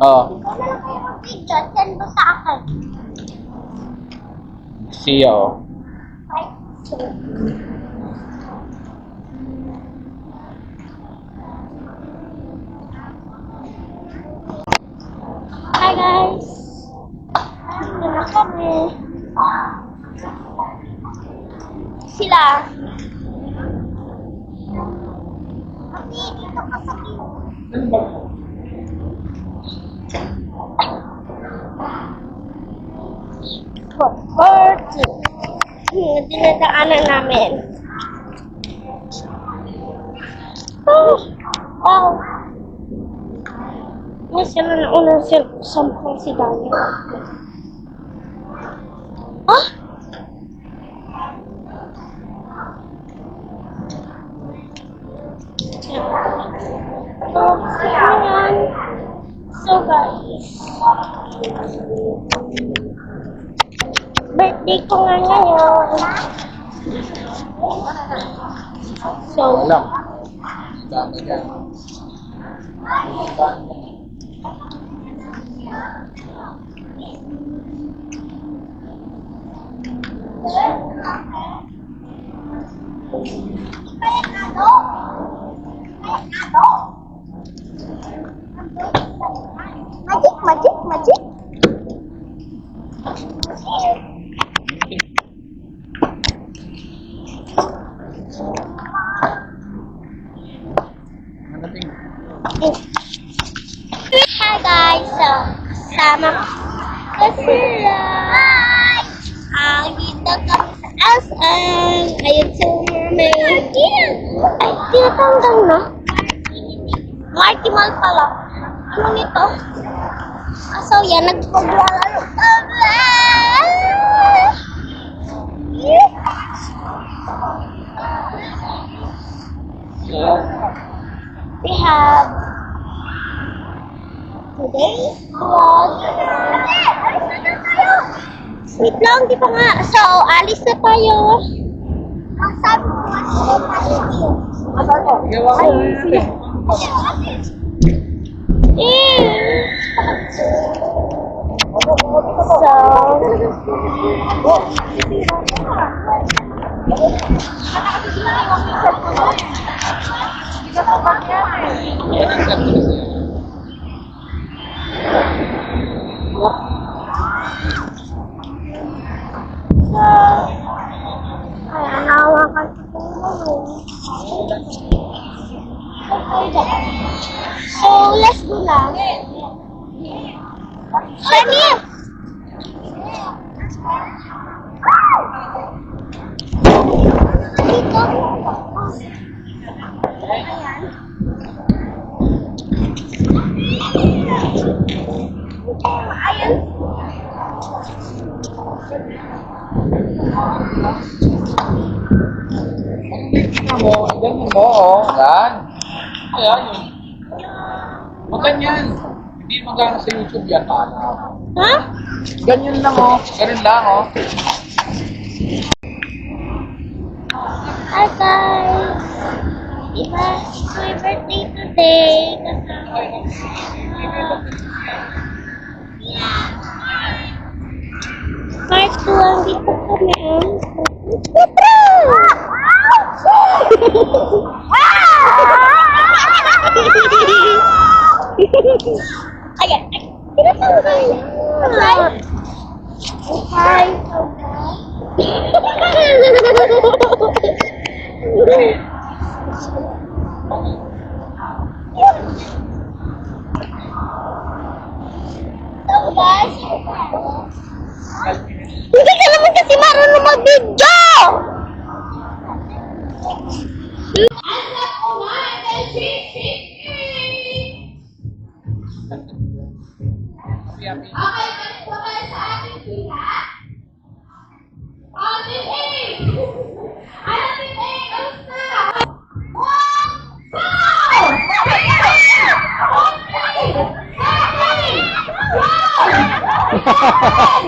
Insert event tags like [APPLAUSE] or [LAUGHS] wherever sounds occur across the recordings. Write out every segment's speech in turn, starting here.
Oo. Na lang kayo mag-video. Send mo sa akin. Siya, oh. Hi guys! Ano na kami? Sila. Mami, dito ka sa view. Yung dinadaanan namin. Oh, wow. May sila na unang sil- sampang si Daniel. Ah? So, ayan. So, guys. Birthday ko nga ngayon. So, Wala. Dami dyan. Magic, magic, magic. Ano ting? Hi guys! So, kasama ko sila. Hi! Ang dito kami sa SM. Ayun si Mami. Ay, tinatanggal na. Marty Mall pala. Ano nito? Ah, so yan, nagpaglalaro kami. We have today's vlog. Wait lang, di pa nga. So, alis na tayo. Sabi mo, Gawa ko. Eh. So, kaya nawakan ko So, let's go lang. Shani! Dito. Ayan. Ayan. Tingnan mo, ganyan mo, oh. Yan. Ayan yun. Huwag ganyan. Hindi magana sa YouTube yan, anak. Ha? Ganyan lang, oh. Ganun lang, oh. Hi guys! Diba, it's my birthday today. Part 2 ang dito kami ang Ayan. Tinatanggal. Hi. So Ha ha ha!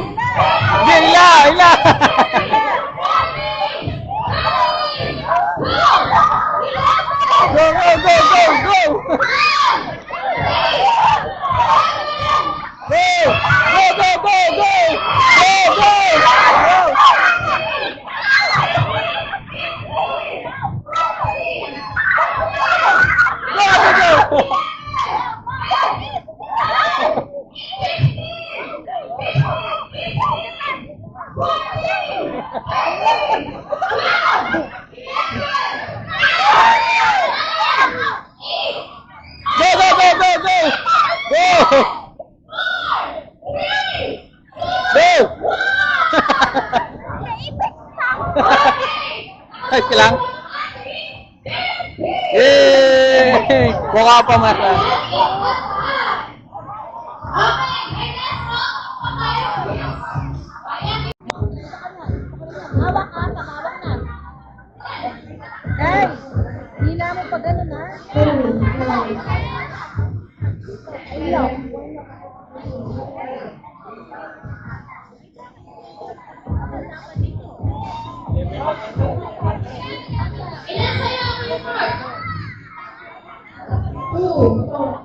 Wow! Ayos ka lang? [LAUGHS] Yay! Mukha pa masa. Hawak ka, pakawak na. Ay, hindi na mo pa ganun ha. Ayun. oh.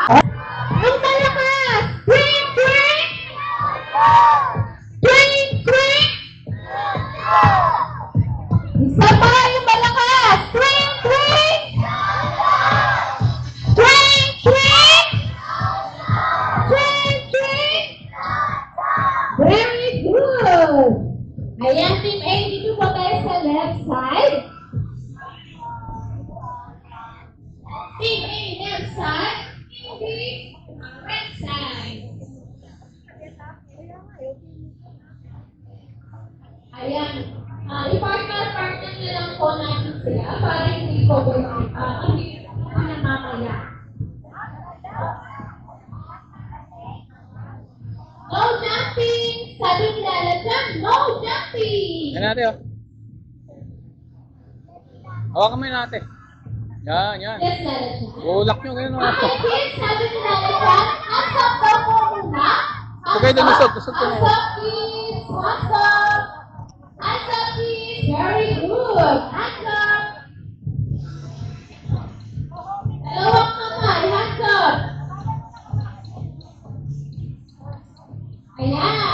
Huh? Yan natin, oh. Hawakan mo yun natin. Yan, yan. Ulak nyo, ganyan. Ah, kids, sabi ko na yan. Ang sakto po muna. Ito kayo dumusog, dusog ko na yun. What's up? What's? Very good. What's up? Dalawang kamay, what's up? Ayan.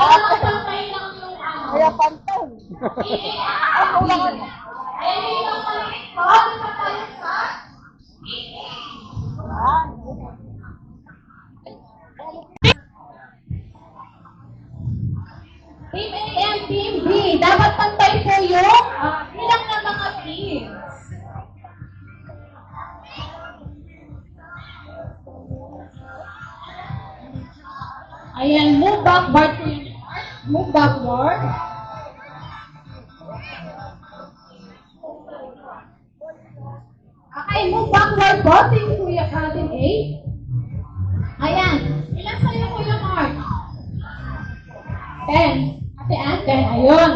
Pantay lang yung ano. Kaya pantay. Hindi. Ako lang. Ay, hindi lang pala. Bakit pa tayo sa? Team A and Team B, dapat pantay po yung bilang ng mga teams. Ayan, move back, bar move backward. Okay, move backward po, Kuya Katin A. Ayan. Ilan sa'yo, Kuya Mark? Ten. Ate Ann, ten. Ayun.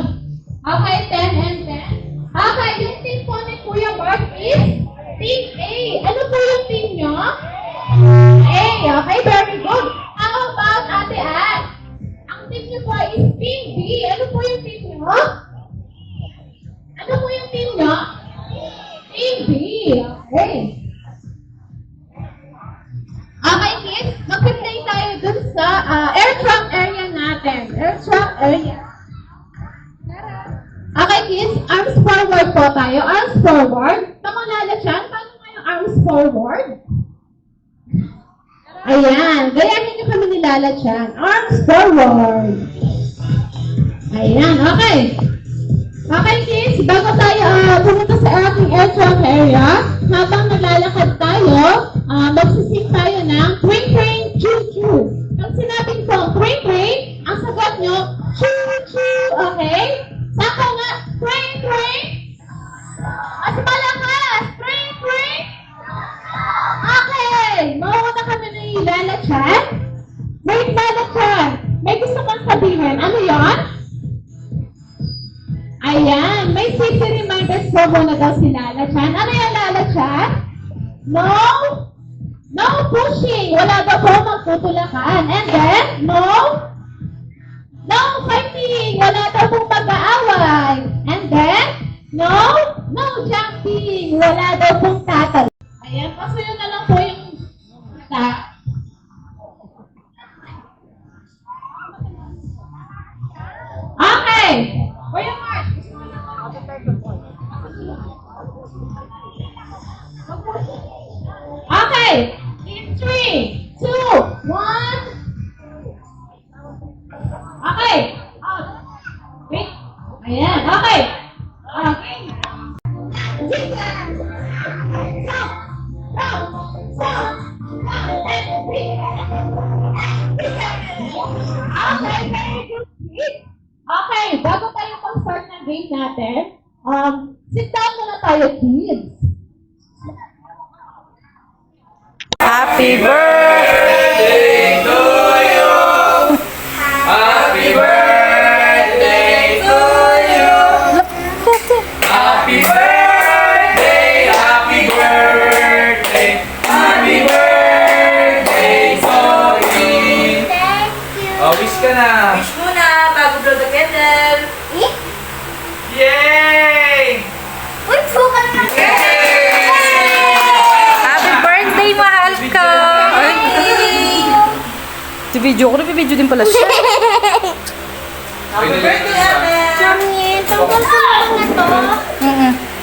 Okay, ten and ten. Okay, yung team po ni Kuya Mark is team A. Ano po yung team nyo? A. Okay, very good. How about Ate Ann? Po is Team B. Ano po yung team nyo? Ano po yung team nyo? Team B. Okay. Okay, kids. Mag-play tayo dun sa ah, air truck area natin. Air truck area. Okay, kids. Arms forward po tayo. Arms forward. Kamalala siya. Paano nga yung arms forward? Ayan. Gayahin niyo kami ni Lala Chan. Arms forward. Ayan. Okay. Okay, kids. Bago tayo ah, pumunta sa ating air truck area, habang naglalakad tayo, ah, magsising tayo ng Train Train No, no pushing. Wala daw po magtutulakan. And then, no, no fighting. Wala daw pong mag-aaway. And then, no, no jumping. Wala daw pong tatal. Game natin, um, sit down muna tayo, kids. Happy birthday to you. Happy birthday to you. Happy birthday, happy birthday, happy birthday, Zoe. Thank you. Oh, wish ka na. Wish muna bago blow the candle. Yay! Uy, suka na. Yay! Happy birthday, mahal ka! Si video ko, nabibidyo din pala siya. Happy birthday, Ate! Mami, tanggal ko na to. Mm-mm.